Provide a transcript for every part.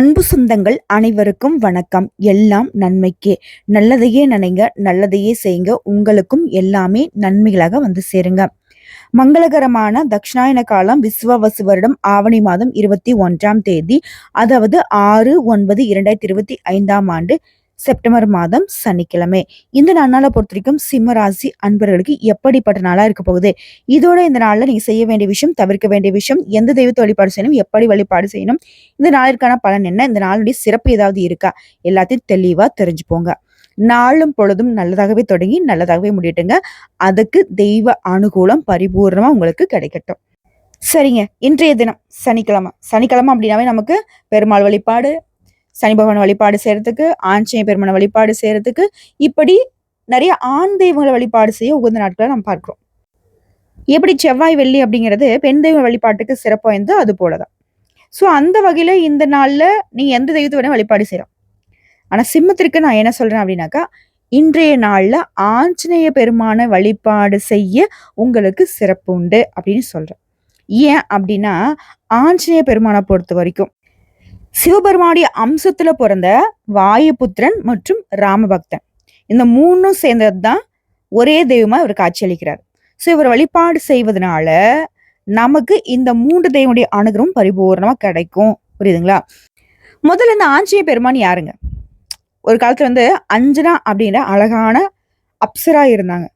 அன்பு சொந்தங்கள் அனைவருக்கும் வணக்கம். எல்லாம் நன்மைக்கே. நல்லதையே நினைங்க நல்லதையே செய்யுங்க. உங்களுக்கும் எல்லாமே நன்மைகளாக வந்து சேருங்க. மங்களகரமான தட்சிணாயன காலம் விஸ்வவசு வருடம் ஆவணி மாதம் இருபத்தி ஒன்றாம் தேதி அதாவது ஆறு ஒன்பது இரண்டாயிரத்தி இருபத்தி ஐந்தாம் ஆண்டு செப்டம்பர் மாதம் சனிக்கிழமை. இந்த நாளை பொறுத்த வரைக்கும் சிம்ம ராசி அன்பர்களுக்கு எப்படிப்பட்ட நாளா இருக்க போகுது? இதோட இந்த நாளில் நீங்க செய்ய வேண்டிய விஷயம் தவிர்க்க வேண்டிய விஷயம் எந்த தெய்வத்தை வழிபாடு செய்யணும் எப்படி வழிபாடு செய்யணும் இந்த நாளிற்கான பலன் என்ன இந்த நாளுடைய சிறப்பு ஏதாவது இருக்கா? எல்லாத்தையும் தெளிவா தெரிஞ்சுப்போங்க. நாளும் பொழுதும் நல்லதாகவே தொடங்கி நல்லதாகவே முடியட்டுங்க. அதுக்கு தெய்வ அனுகூலம் பரிபூர்ணமா உங்களுக்கு கிடைக்கட்டும். சரிங்க. இன்றைய தினம் சனிக்கிழமை. சனிக்கிழமை அப்படின்னாவே நமக்கு பெருமாள் வழிபாடு சனி பகவான் வழிபாடு செய்கிறதுக்கு ஆஞ்சநேய பெருமான வழிபாடு செய்கிறதுக்கு இப்படி நிறைய ஆண் தெய்வங்களை வழிபாடு செய்ய உகந்த நாட்களை நம்ம பார்க்குறோம். எப்படி செவ்வாய் வெள்ளி அப்படிங்கிறது பெண் தெய்வ வழிபாட்டுக்கு சிறப்பு வாய்ந்தோ அது போலதான். ஸோ அந்த வகையில் இந்த நாளில் நீ எந்த தெய்வத்தை வேணால் வழிபாடு செய்யலாம். ஆனால் சிம்மத்திற்கு நான் என்ன சொல்கிறேன் அப்படின்னாக்கா இன்றைய நாளில் ஆஞ்சநேய பெருமான வழிபாடு செய்ய உங்களுக்கு சிறப்பு உண்டு அப்படின்னு சொல்கிறேன் ஏன் அப்படின்னா ஆஞ்சநேய பெருமானை பொறுத்த வரைக்கும் சிவபெருமானுடைய அம்சத்துல பிறந்த வாயுபுத்திரன் மற்றும் ராமபக்தன். இந்த மூணும் சேர்ந்தது தான் ஒரே தெய்வமா இவர் காட்சியளிக்கிறார். ஸோ இவர் வழிபாடு செய்வதனால நமக்கு இந்த மூன்று தெய்வனுடைய அனுகிரகம் பரிபூர்ணமா கிடைக்கும். புரியுதுங்களா? முதல்ல இந்த ஆஞ்சநேய பெருமான் யாருங்க? ஒரு காலத்துல வந்து அஞ்சனா அப்படின்ற அழகான அப்சரா இருந்தாங்க.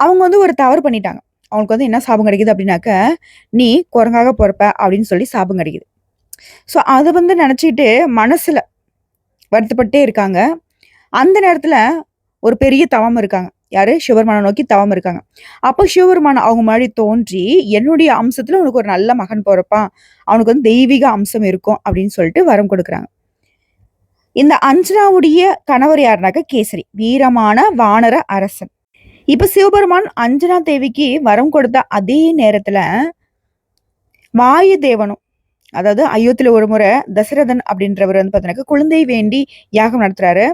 அவங்க வந்து ஒரு தவறு பண்ணிட்டாங்க. அவங்களுக்கு வந்து என்ன சாபம் கிடைக்குது அப்படின்னாக்க நீ குரங்காக பிறப்ப அப்படின்னு சொல்லி சாபம் கிடைக்குது. ஸோ அதை வந்து நினச்சிட்டு மனசில் வருத்தப்பட்டே இருக்காங்க. அந்த நேரத்தில் ஒரு பெரிய தவம் இருக்காங்க. யாரு? சிவபெருமானை நோக்கி தவம் இருக்காங்க. அப்போ சிவபெருமான் அவங்க முன்னாடி தோன்றி என்னுடைய அம்சத்துல உனக்கு ஒரு நல்ல மகன் பிறப்பான். அவனுக்கு வந்து தெய்வீக அம்சம் இருக்கும். அப்படின்னு சொல்லிட்டு வரம் கொடுக்குறாங்க. இந்த அஞ்சனாவுடைய கணவர் யாருனாக்க? கேசரி வீரமான வானர அரசன். இப்ப சிவபெருமான் அஞ்சனா தேவிக்கு வரம் கொடுத்த அதே நேரத்துல வாயு தேவனும் அதாவது அயோத்தியில் ஒரு முறை தசரதன் அப்படின்றவர் வந்து பார்த்தீங்கன்னா குழந்தை வேண்டி யாகம் நடத்துறாரு.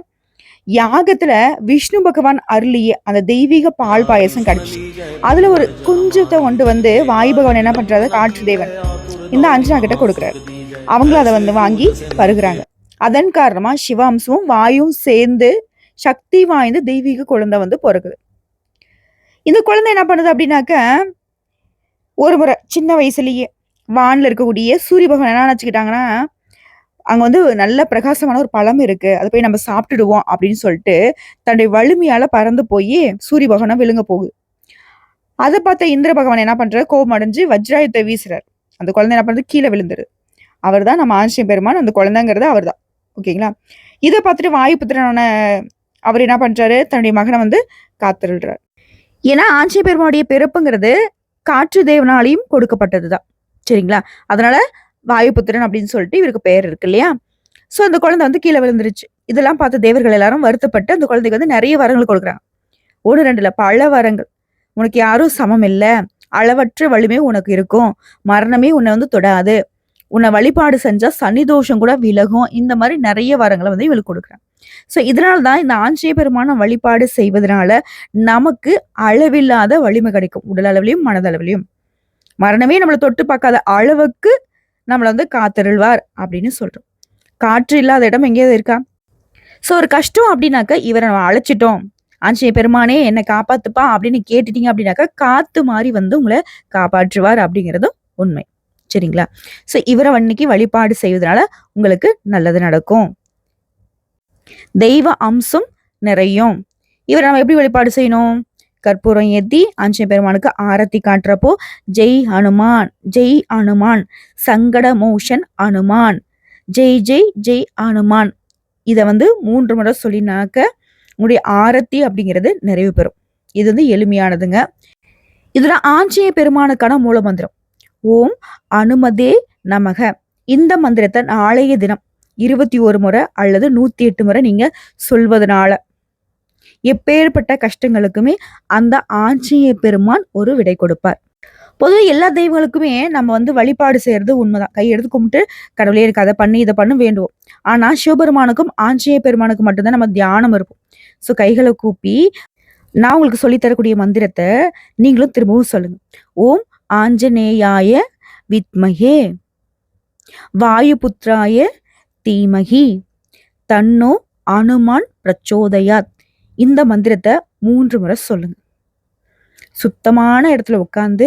யாகத்துல விஷ்ணு பகவான் அருளிய அந்த தெய்வீக பால் பாயசம் கிடைச்சு. அதுல ஒரு குஞ்சத்தை கொண்டு வந்து வாயு பகவான் என்ன பண்றாரு? காற்று தேவன். இந்த அஞ்சனா கிட்ட கொடுக்குறாரு. அவங்களும் அதை வந்து வாங்கி பருகுறாங்க. அதன் காரணமா சிவாம்சமும் வாயும் சேர்ந்து சக்தி வாய்ந்த தெய்வீக குழந்தை வந்து பிறகுது இந்த குழந்தை என்ன பண்ணுது அப்படின்னாக்க ஒரு முறை சின்ன வயசுலயே வானில் இருக்கக்கூடிய சூரிய பகவான் என்ன நினச்சிக்கிட்டாங்கன்னா அங்கே வந்து நல்ல பிரகாசமான ஒரு பழம் இருக்குது அதை போய் நம்ம சாப்பிட்டுடுவோம் அப்படின்னு சொல்லிட்டு தன்னுடைய வலிமையால் பறந்து போய் சூரிய பகவானை விழுங்க போகுது. அதை பார்த்த இந்திர பகவான் என்ன பண்ணுறாரு கோபம் அடைஞ்சு வஜ்ராயத்தை வீசுறாரு. அந்த குழந்தை என்ன பண்ணுறது கீழே விழுந்துரு அவர் தான் நம்ம ஆஞ்சநேய பெருமான் அந்த குழந்தைங்கிறது அவர் தான் ஓகேங்களா? இதை பார்த்துட்டு வாயுபுத்திரனான அவர் என்ன பண்ணுறாரு தன்னுடைய மகனை வந்து காத்திருடுறார் ஏன்னா ஆஞ்சநேய பெருமானுடைய பிறப்புங்கிறது காற்று தேவனாலையும் கொடுக்கப்பட்டதுதான். சரிங்களா? அதனால வாயுபுத்திரன் அப்படின்னு சொல்லிட்டு இவருக்கு பெயர் இருக்கு இல்லையா? ஸோ அந்த குழந்தை வந்து கீழே விழுந்துருச்சு. இதெல்லாம் பார்த்து தேவர்கள் எல்லாரும் வருத்தப்பட்டு அந்த குழந்தைக்கு வந்து நிறைய வரங்கள் கொடுக்குறாங்க. ஒன்று ரெண்டுல பல வரங்கள். உனக்கு யாரும் சமம் இல்லை. அளவற்ற வலிமை உனக்கு இருக்கும். மரணமே உன்னை வந்து தொடாது. உன்னை வழிபாடு செஞ்சா சனி தோஷம் கூட விலகும். இந்த மாதிரி நிறைய வரங்களை வந்து இவளுக்கு கொடுக்குறாங்க. ஸோ இதனால தான் இந்த ஆஞ்சநேய பெருமான வழிபாடு செய்வதனால நமக்கு அளவில்லாத வலிமை கிடைக்கும். உடல் அளவிலையும் மனதளவிலையும். மரணமே நம்மளை தொட்டு பார்க்காத அளவுக்கு நம்மளை வந்து காத்திருள்வார் அப்படின்னு சொல்றோம். காற்று இல்லாத இடம் எங்கேயாவது இருக்கா? ஸோ ஒரு கஷ்டம் அப்படின்னாக்க இவரை நம்ம அழைச்சிட்டோம். ஆஞ்சநேய பெருமானே என்னை காப்பாத்துப்பா அப்படின்னு கேட்டுட்டீங்க அப்படின்னாக்கா காத்து மாதிரி வந்து உங்களை காப்பாற்றுவார் அப்படிங்கிறதும் உண்மை. சரிங்களா? ஸோ இவரை அன்னைக்கு வழிபாடு செய்வதனால உங்களுக்கு நல்லது நடக்கும். தெய்வ அம்சம் நிறையும். இவரை நம்ம எப்படி வழிபாடு செய்யணும்? கற்பூரம் ஏத்தி ஆஞ்சநேய பெருமானுக்கு ஆரத்தி காட்டுறப்போ ஜெய் ஹனுமான் ஜெய் அனுமான் சங்கட மோஷன் அனுமான் ஜெய் ஜெய் ஜெய் அனுமான் இதை வந்து மூன்று முறை சொல்லினாக்க உங்களுடைய ஆரத்தி அப்படிங்கிறது நிறைவு பெறும். இது வந்து எளிமையானதுங்க. இதுல ஆஞ்சநேய பெருமானுக்கான மூல மந்திரம். ஓம் அனுமதே நமக. இந்த மந்திரத்தை நாளைய தினம் இருபத்தி ஒரு முறை அல்லது நூத்தி எட்டு முறை நீங்க சொல்வதனால எப்பேற்பட்ட கஷ்டங்களுக்குமே அந்த ஆஞ்சநேய பெருமான் ஒரு விடை கொடுப்பார். பொதுவாக எல்லா தெய்வங்களுக்குமே நம்ம வந்து வழிபாடு செய்யறது உண்மைதான். கையெடுத்து கும்பிட்டு கடவுளே இருக்கு அதை பண்ணி இதை பண்ண வேண்டுவோம். ஆனா சிவபெருமானுக்கும் ஆஞ்சநேய பெருமானுக்கும் மட்டும்தான் நம்ம தியானம் இருப்போம் ஸோ கைகளை கூப்பி நான் உங்களுக்கு சொல்லித் தரக்கூடிய மந்திரத்தை நீங்களும் திரும்பவும் சொல்லுங்க. ஓம் ஆஞ்சநேயாய வித்மகே வாயுபுத்ராய தீமகி தன்னோ அனுமான் பிரச்சோதயாத். இந்த மந்திரத்தை மூன்று முறை சொல்லுங்க. சுத்தமான இடத்துல உட்காந்து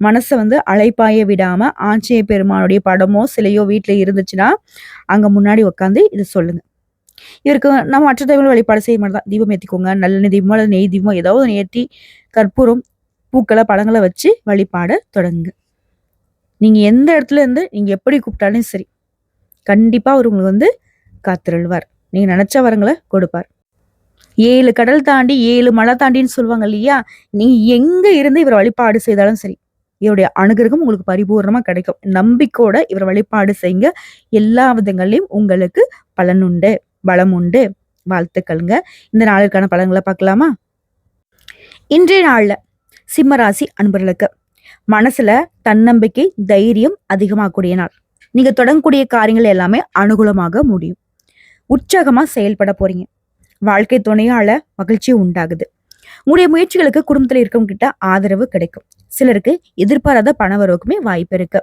மனசை வந்து அலைப்பாய விடாம ஆஞ்சநேய பெருமானுடைய படமோ சிலையோ வீட்டில் இருந்துச்சுன்னா அங்க முன்னாடி உட்காந்து இதை சொல்லுங்க. இவருக்கு நம்ம மற்ற தெய்வங்கள் வழிபாடு செய்ய மாட்டோம். தீபம் ஏற்றிக்கோங்க நல்லெண்ணெய் தீபமோ அல்லது நெய் தீபமோ ஏதாவது ஒன்று ஏற்றி கற்பூரம் பூக்களை பழங்களை வச்சு வழிபாட தொடங்குங்க. நீங்க எந்த இடத்துல இருந்து நீங்க எப்படி கூப்பிட்டாலும் சரி கண்டிப்பா அவர் உங்களுக்கு வந்து காத்திருள்வார். நீங்க நினைச்ச வரங்களை கொடுப்பார். ஏழு கடல் தாண்டி ஏழு மலை தாண்டின்னு சொல்லுவாங்க இல்லையா? நீங்க எங்க இருந்து இவர் வழிபாடு செய்தாலும் சரி இவருடைய அனுகிரகம் உங்களுக்கு பரிபூர்ணமா கிடைக்கும். நம்பிக்கையோட இவர் வழிபாடு செய்யுங்க. எல்லா விதங்களையும் உங்களுக்கு பலன் உண்டு பலம் உண்டு. வாழ்த்துக்கள்ங்க. இந்த நாளுக்கான பலன்களை பார்க்கலாமா? இன்றைய நாள்ல சிம்மராசி அன்பர்களுக்கு மனசுல தன்னம்பிக்கை தைரியம் அதிகமாகக்கூடிய நாள். நீங்க தொடங்கக்கூடிய காரியங்கள் எல்லாமே அனுகூலமாக முடியும். உற்சாகமா செயல்பட போறீங்க. வாழ்க்கை துணையால மகிழ்ச்சி உண்டாகுது. உங்களுடைய முயற்சிகளுக்கு குடும்பத்தில் இருக்கவங்க கிட்ட ஆதரவு கிடைக்கும். சிலருக்கு எதிர்பாராத பண வரவுக்குமே வாய்ப்பு இருக்கு.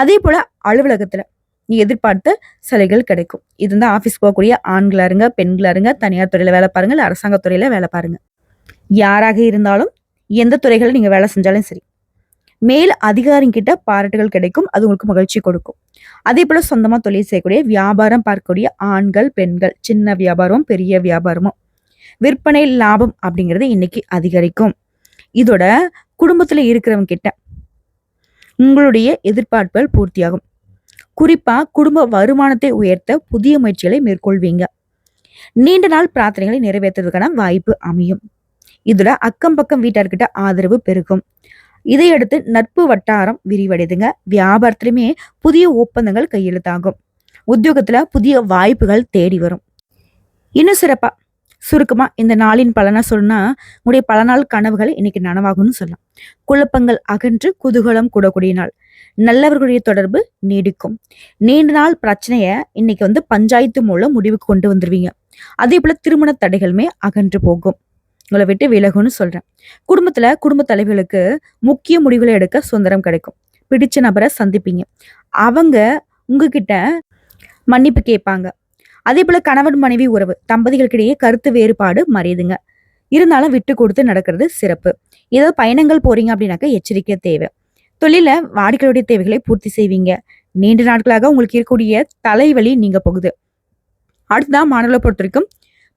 அதே போல அலுவலகத்துல நீ எதிர்பார்த்த சலுகைகள் கிடைக்கும். இது தான் ஆஃபீஸ் போகக்கூடிய ஆண்களா இருங்க பெண்களா இருங்க தனியார் துறையில வேலை பாருங்க இல்லை அரசாங்க துறையில வேலை பாருங்க. யாராக இருந்தாலும் எந்த துறைகளில் நீங்க வேலை செஞ்சாலும் சரி மேல் அதிகாரிங்கிட்ட பாராட்டுகள் கிடைக்கும் அது உங்களுக்கு மகிழ்ச்சி கொடுக்கும். அதே போல சொந்தமா தொழில் செய்யக்கூடிய வியாபாரம் பார்க்கக்கூடிய ஆண்கள் பெண்கள் சின்ன வியாபாரம் பெரிய வியாபாரமும். விற்பனை லாபம் அப்படிங்கிறது இன்னைக்கு அதிகரிக்கும். இதோட குடும்பத்துல இருக்கிறவங்க கிட்ட உங்களுடைய எதிர்பார்ப்புகள் பூர்த்தியாகும். குறிப்பா குடும்ப வருமானத்தை உயர்த்த புதிய முயற்சிகளை மேற்கொள்வீங்க. நீண்ட நாள் பிரார்த்தனைகளை நிறைவேற்றுறதுக்கான வாய்ப்பு அமையும். இதுல அக்கம் பக்கம் வீட்டார்கிட்ட ஆதரவு பெருகும். இதையடுத்து நட்பு வட்டாரம் விரிவடைதுங்க. வியாபாரத்திலுமே புதிய ஒப்பந்தங்கள் கையெழுத்தாகும். உத்தியோகத்துல புதிய வாய்ப்புகள் தேடி வரும். இன்னும் சிறப்பா சுருக்கமா இந்த நாளின் பலனா சொன்னா உங்களுடைய பல நாள் கனவுகள் இன்னைக்கு நனவாகும்னு சொல்லலாம். குழப்பங்கள் அகன்று குதூகலம் கூடக்கூடிய நாள். நல்லவர்களுடைய தொடர்பு நீடிக்கும். நீண்ட நாள் பிரச்சனைய இன்னைக்கு வந்து பஞ்சாயத்து மூலம் முடிவுக்கு கொண்டு வந்துருவீங்க. அதே போல திருமண தடைகளுமே அகன்று போகும். உங்களை விட்டு விலகும்னு சொல்றேன். குடும்பத்துல குடும்ப தலைவர்களுக்கு முக்கிய முடிவுகளை எடுக்க சுதந்திரம் கிடைக்கும். பிடிச்ச நபரை சந்திப்பீங்க. அவங்க உங்ககிட்ட மன்னிப்பு கேட்பாங்க. அதே போல கணவன் மனைவி உறவு தம்பதிகளுக்கிடையே கருத்து வேறுபாடு மறையுதுங்க. இருந்தாலும் விட்டு கொடுத்து நடக்கிறது சிறப்பு. ஏதாவது பயணங்கள் போறீங்க அப்படின்னாக்க எச்சரிக்கை தேவை. தொழில வாடிக்கையுடைய தேவைகளை பூர்த்தி செய்வீங்க. நீண்ட நாட்களாக உங்களுக்கு இருக்கக்கூடிய தலைவலி நீங்க போகுது. அடுத்ததான் மாணவர்களை பொறுத்த வரைக்கும்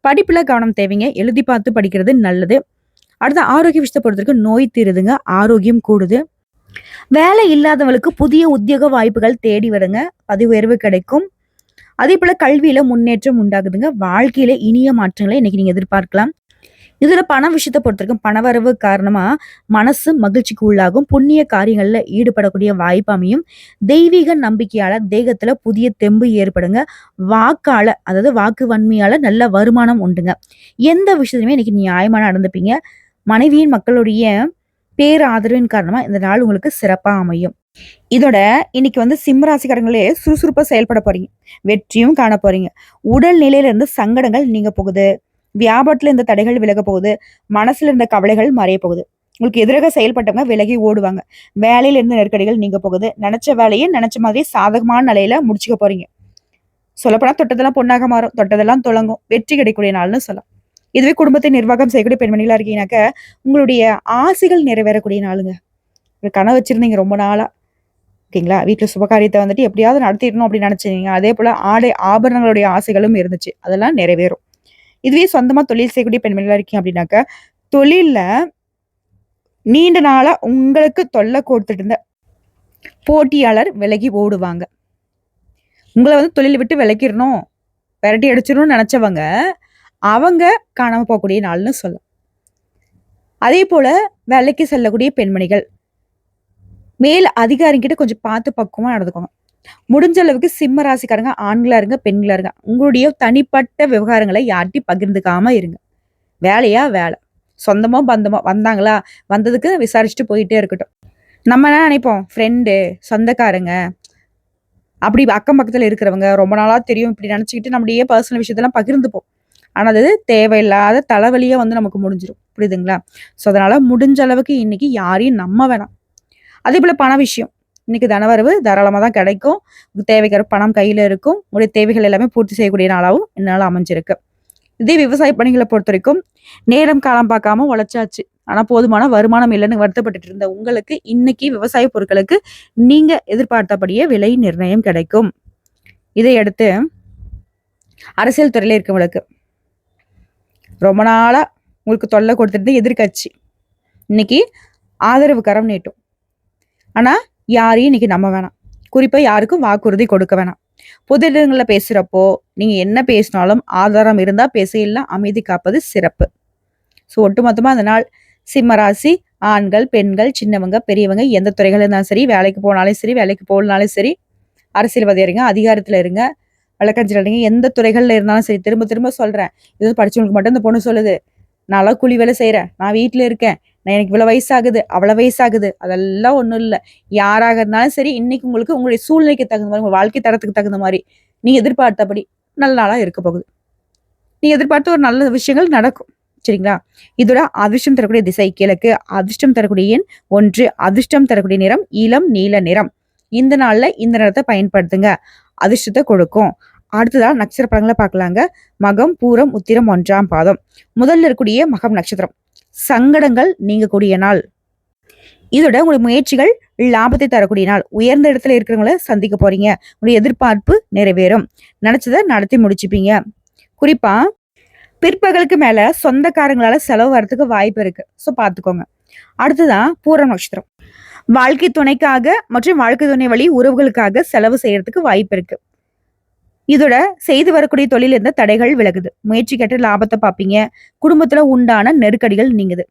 படிப்பில் கவனம் தேவைங்க. எழுதி பார்த்து படிக்கிறது நல்லது. அடுத்த ஆரோக்கிய விஷயத்தை பொறுத்தவரைக்கும் நோய் தீருதுங்க. ஆரோக்கியம் கூடுது. வேலை இல்லாதவங்களுக்கு புதிய உத்தியோக வாய்ப்புகள் தேடி வருங்க. பதவி உயர்வு கிடைக்கும். அதே போல் கல்வியில் முன்னேற்றம் உண்டாகுதுங்க. வாழ்க்கையில் இனிய மாற்றங்களை இன்றைக்கி நீங்கள் எதிர்பார்க்கலாம். இதுல பண விஷயத்தை பொறுத்தவரைக்கும் பணவரவு காரணமா மனசு மகிழ்ச்சிக்கு உள்ளாகும். புண்ணிய காரியங்கள்ல ஈடுபடக்கூடிய வாய்ப்பு அமையும். தெய்வீக நம்பிக்கையால தேகத்துல புதிய தெம்பு ஏற்படுங்க. வாக்கால அதாவது வாக்கு வன்மையால நல்ல வருமானம் உண்டுங்க. எந்த விஷயத்துலையுமே இன்னைக்கு நியாயமான நடந்துப்பீங்க. மனைவியின் மக்களுடைய பேராதரவின் காரணமா இந்த நாள் உங்களுக்கு சிறப்பா அமையும். இதோட இன்னைக்கு வந்து சிம்மராசிக்காரங்களே சுறுசுறுப்பா செயல்பட போறீங்க. வெற்றியும் காண போறீங்க. உடல் நிலையில இருந்து சங்கடங்கள் நீங்க போகுது. வியாபாரத்துல இந்த தடைகள் விலக போகுது. மனசுல இருந்த கவலைகள் மறைய போகுது. உங்களுக்கு எதிராக செயல்பட்டவங்க விலகி ஓடுவாங்க. வேலையில இருந்த நெருக்கடிகள் நீங்க போகுது. நினைச்ச வேலையை நினைச்ச மாதிரி சாதகமான நிலையில முடிச்சுக்க போறீங்க. சொல்லப்போனா தொட்டதெல்லாம் பொண்ணாக மாறும். தொட்டதெல்லாம் தொடங்கும் வெற்றி கிடைக்கக்கூடிய நாள்னு சொல்லலாம். இதுவே குடும்பத்தை நிர்வாகம் செய்யக்கூடிய பெண்மணிகளா இருக்கீங்கன்னாக்க உங்களுடைய ஆசைகள் நிறைவேறக்கூடிய நாளுங்க. ஒரு கனவு வச்சிருந்தீங்க ரொம்ப நாளா. ஓகேங்களா? வீட்டில் சுபகாரியத்தை வந்துட்டு எப்படியாவது நடத்திடணும் அப்படின்னு நினைச்சீங்க அதே போல ஆடை ஆபரணங்களுடைய ஆசைகளும் இருந்துச்சு. அதெல்லாம் நிறைவேறும். இதுவே சொந்தமாக தொழில் செய்யக்கூடிய பெண்மணிகளாக இருக்கீங்க அப்படின்னாக்க தொழிலில் நீண்ட நாளாக உங்களுக்கு தொல்லை கொடுத்துட்டு இருந்த போட்டியாளர் விலகி ஓடுவாங்க. உங்களை வந்து தொழில் விட்டு விலக்கிடணும் விரட்டி அடிச்சிடணும்னு நினச்சவங்க அவங்க காணாமல் போகக்கூடிய நாள்னு சொல்லலாம். அதே போல் வேலைக்கு செல்லக்கூடிய பெண்மணிகள் மேல் அதிகாரிங்கிட்ட கொஞ்சம் பார்த்து பக்குவமா நடந்துக்கோங்க. முடிஞ்ச அளவுக்கு சிம்ம ராசிக்காரங்க ஆண்களா இருங்க பெண்களா இருங்க. உங்களுடைய தனிப்பட்ட விவகாரங்களை யார்ட்டையும் பகிர்ந்துக்காம இருங்க. வேலையா? வேலை. சொந்தமோ பந்தமோ வந்தாங்களா? வந்ததுக்கு விசாரிச்சுட்டு போயிட்டே இருக்கட்டும். நம்ம என்ன நினைப்போம்? ஃப்ரெண்டு சொந்தக்காரங்க. அப்படி அக்கம் பக்கத்துல இருக்கிறவங்க ரொம்ப நாளா தெரியும் இப்படி நினச்சிக்கிட்டு நம்முடைய பர்சனல் விஷயத்தெல்லாம் பகிர்ந்துப்போம். ஆனா அது தேவையில்லாத தலைவலியே வந்து நமக்கு முடிஞ்சிடும் புரியுதுங்களா? ஸோ அதனால முடிஞ்ச அளவுக்கு இன்னைக்கு யாரையும் நம்ம வேணாம். அதே போல பண விஷயம். இன்னைக்கு தனவரவு தாராளமாக தான் கிடைக்கும். தேவைக்கிற பணம் கையில் இருக்கும். உங்களுடைய தேவைகள் எல்லாமே பூர்த்தி செய்யக்கூடிய நாளாகவும் இந்நாள் அமைஞ்சிருக்கு. இதே விவசாய பணிகளை பொறுத்த வரைக்கும் நேரம் காலம் பார்க்காம உழைச்சாச்சு. ஆனால் போதுமான வருமானம் இல்லைன்னு வருத்தப்பட்டு இருந்த உங்களுக்கு இன்னைக்கு விவசாய பொருட்களுக்கு நீங்க எதிர்பார்த்தபடியே விலை நிர்ணயம் கிடைக்கும். இதையடுத்து அரசியல் துறையில இருக்கவங்களுக்கு ரொம்ப நாளா உங்களுக்கு தொல்லை கொடுத்துட்டு எதிர்கட்சி இன்னைக்கு ஆதரவு கரம் நீட்டும். ஆனால் யாரையும் இன்னைக்கு நம்ப வேணாம். குறிப்பாக யாருக்கும் வாக்குறுதி கொடுக்க வேணாம். பொது இடங்களில் பேசுகிறப்போ நீங்கள் என்ன பேசினாலும் ஆதாரம் இருந்தா பேசலாம் அமைதி காப்பது சிறப்பு. ஸோ ஒட்டுமொத்தமாக அந்த நாள் சிம்ம ராசி ஆண்கள் பெண்கள் சின்னவங்க பெரியவங்க எந்த துறைகள் இருந்தாலும் சரி வேலைக்கு போனாலும் சரி வேலைக்கு போகலனாலும் சரி அரசியல்வாதி இருங்க அதிகாரத்தில் இருங்க வழக்கறிஞர் எந்த துறைகளில் இருந்தாலும் சரி திரும்ப திரும்ப சொல்கிறேன் இது படிச்சவங்களுக்கு மட்டும் இந்த பொண்ணு சொல்லுது. நான்லாம் கூலி வேலை செய்கிறேன் நான் வீட்டில் இருக்கேன். நான் எனக்கு இவ்வளவு வயசாகுது அவ்வளவு வயசாகுது அதெல்லாம் ஒண்ணும் இல்லை. யாராக இருந்தாலும் சரி இன்னைக்கு உங்களுக்கு உங்களுடைய சூழ்நிலைக்கு தகுந்த மாதிரி உங்க வாழ்க்கை தரத்துக்கு தகுந்த மாதிரி நீ எதிர்பார்த்தபடி நல்ல நாளா இருக்க போகுது. நீ எதிர்பார்த்த ஒரு நல்ல விஷயங்கள் நடக்கும். சரிங்களா? இதோட அதிர்ஷ்டம் தரக்கூடிய திசை கிழக்கு அதிர்ஷ்டம் தரக்கூடிய எண் ஒன்று அதிர்ஷ்டம் தரக்கூடிய நிறம் இளம் நீல நிறம். இந்த நாள்ல இந்த நிறத்தை பயன்படுத்துங்க. அதிர்ஷ்டத்தை கொடுக்கும். அடுத்ததா நட்சத்திர படங்களை பார்க்கலாங்க. மகம் பூரம் உத்திரம் ஒன்றாம் பாதம். முதல்ல இருக்கக்கூடிய மகம் நட்சத்திரம். சங்கடங்கள் நீங்கக்கூடிய நாள். இதோட உங்களுடைய முயற்சிகள் லாபத்தை தரக்கூடிய நாள். உயர்ந்த இடத்துல இருக்கிறவங்கள சந்திக்க போறீங்க. உங்களுடைய எதிர்பார்ப்பு நிறைவேறும். நினைச்சதை நடத்தி முடிச்சுப்பீங்க. குறிப்பா பிற்பகலுக்கு மேல சொந்தக்காரங்களால செலவு வரதுக்கு வாய்ப்பு இருக்கு. ஸோ பார்த்துக்கோங்க. அடுத்ததான் பூரம் நட்சத்திரம். வாழ்க்கை துணைக்காக மற்றும் வாழ்க்கை துணை வழி உறவுகளுக்காக செலவு செய்யறதுக்கு வாய்ப்பு இருக்கு. இதோட செய்து வரக்கூடிய தொழில் இருந்த தடைகள் விலகுது. முயற்சி கேட்டு லாபத்தை பார்ப்பீங்க. குடும்பத்துல உண்டான நெருக்கடிகள் நீங்குது.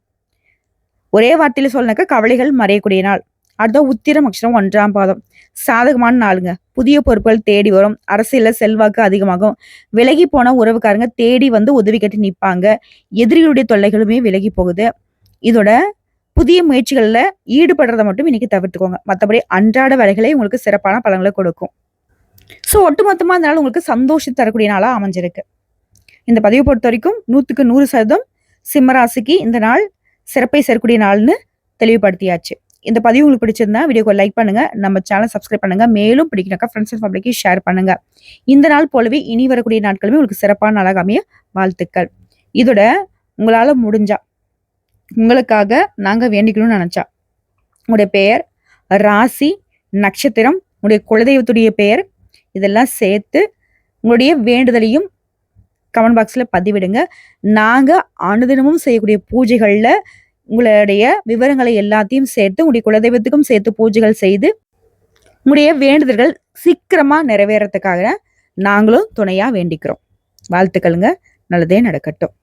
ஒரே வார்த்தையில சொல்லனாக்க கவலைகள் மறையக்கூடிய நாள். அடுத்த உத்திரம் அக்ஷரம் ஒன்றாம் பாதம். சாதகமான நாளுங்க. புதிய பொறுப்புகள் தேடி வரும். அரசியல செல்வாக்கு அதிகமாகும். விலகி போன உறவுக்காரங்க தேடி வந்து உதவி கட்டி நிற்பாங்க எதிரிகளுடைய தொல்லைகளுமே விலகி போகுது. இதோட புதிய முயற்சிகளில் ஈடுபடுறத மட்டும் இன்னைக்கு தவிர்த்துக்கோங்க. மற்றபடி அன்றாட வேலைகளே உங்களுக்கு சிறப்பான பலன்களை கொடுக்கும். ஸோ ஒட்டுமொத்தமாக அதனால உங்களுக்கு சந்தோஷம் தரக்கூடிய நாளாக அமைஞ்சிருக்கு. இந்த பதிவை பொறுத்த வரைக்கும் நூற்றுக்கு நூறு சதவீதம் சிம்மராசிக்கு இந்த நாள் சிறப்பை சேரக்கூடிய நாள்னு தெளிவுபடுத்தியாச்சு. இந்த பதிவு உங்களுக்கு பிடிச்சிருந்தா வீடியோக்கு லைக் பண்ணுங்க. நம்ம சேனல் சப்ஸ்கிரைப் பண்ணுங்க. மேலும் பிடிக்கணக்கா ஃப்ரெண்ட்ஸ் அண்ட் ஃபேமிலிக்கு ஷேர் பண்ணுங்க. இந்த நாள் போலவே இனி வரக்கூடிய நாட்களுமே உங்களுக்கு சிறப்பான நாளாக அமைய வாழ்த்துக்கள். இதோட உங்களால் முடிஞ்சா உங்களுக்காக நாங்கள் வேண்டிக்கணும்னு நினச்சா உங்களுடைய பெயர் ராசி நட்சத்திரம் உங்களுடைய குலதெய்வத்துடைய பெயர் இதெல்லாம் சேர்த்து உங்களுடைய வேண்டுதலையும் கமெண்ட் பாக்ஸில் பதிவிடுங்க. நாங்கள் அனுதினமும் செய்யக்கூடிய பூஜைகளில் உங்களுடைய விவரங்களை எல்லாத்தையும் சேர்த்து உங்களுடைய குலதெய்வத்துக்கும் சேர்த்து பூஜைகள் செய்து உங்களுடைய வேண்டுதல்கள் சீக்கிரமாக நிறைவேறத்துக்காக நாங்களும் துணையாக வேண்டிக்கிறோம். வாழ்த்துக்களுங்க. நல்லதே நடக்கட்டும்.